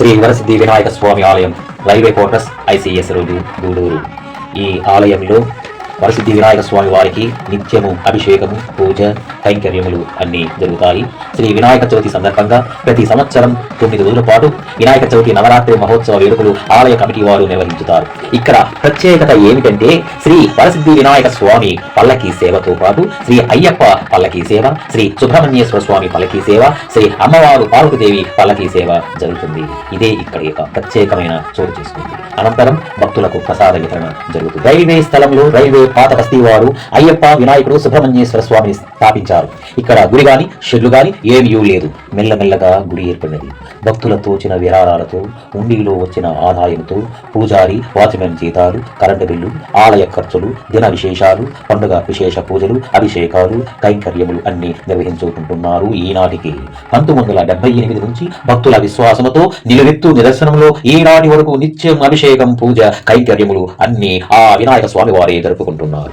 శ్రీ వరసిద్ధి వినాయక స్వామి ఆలయం railway quarters ICS road Gudur. ఈ ఆలయంలో వరసిద్ధి వినాయక స్వామి వారికి నిత్యము అభిషేకము పూజ కైంకర్యములు అన్నీ జరుగుతాయి. శ్రీ వినాయక చవితి సందర్భంగా ప్రతి సంవత్సరం తొమ్మిది రోజుల పాటు వినాయక చవితి నవరాత్రి మహోత్సవ వేడుకలు ఆలయ కమిటీ వారు నిర్వహించుతారు. ఇక్కడ ప్రత్యేకత ఏమిటంటే శ్రీ వరసిద్ధి వినాయక స్వామి పల్లకి సేవతో పాటు శ్రీ అయ్యప్ప పల్లకి సేవ శ్రీ సుబ్రహ్మణ్యేశ్వర స్వామి పల్లకి సేవ శ్రీ అమ్మవారు పార్వతీదేవి పల్లకి సేవ జరుగుతుంది. ఇదే ఇక్కడ యొక్క ప్రత్యేకమైన చోటు చేసుకుంది. అనంతరం భక్తులకు ప్రసాద వితరణ జరుగుతుంది. రైల్వే స్థలంలో రైల్వే పాత బస్తీవారు అయ్యప్ప వినాయకుడు సుబ్రహ్మణ్యేశ్వర స్వామిని స్థాపించారు. ఇక్కడ గుడి గాని షెడ్లు గాని ఏమీ లేదు. మెల్లమెల్లగా గుడి ఏర్పడినది. భక్తులతో వచ్చిన విరాళాలతో ఉండిలో వచ్చిన ఆదాయంతో పూజారి వాచ్మెన్ జీతాలు కరెంటు బిల్లు ఆలయ ఖర్చులు దిన విశేషాలు పండుగ విశేష పూజలు అభిషేకాలు కైంకర్యములు అన్ని నిర్వహించుకుంటున్నారు ఈనాటికి. పంతొమ్మిది వందల డెబ్బై ఎనిమిది నుంచి భక్తుల విశ్వాసముతో నిలువెత్తు నిదర్శనంలో ఈనాటి వరకు నిత్యం అభిషేకం పూజ కైంకర్యములు అన్ని ఆ వినాయక స్వామి వారే జరుపుకుంటారు. జరుపుకుంటున్నారు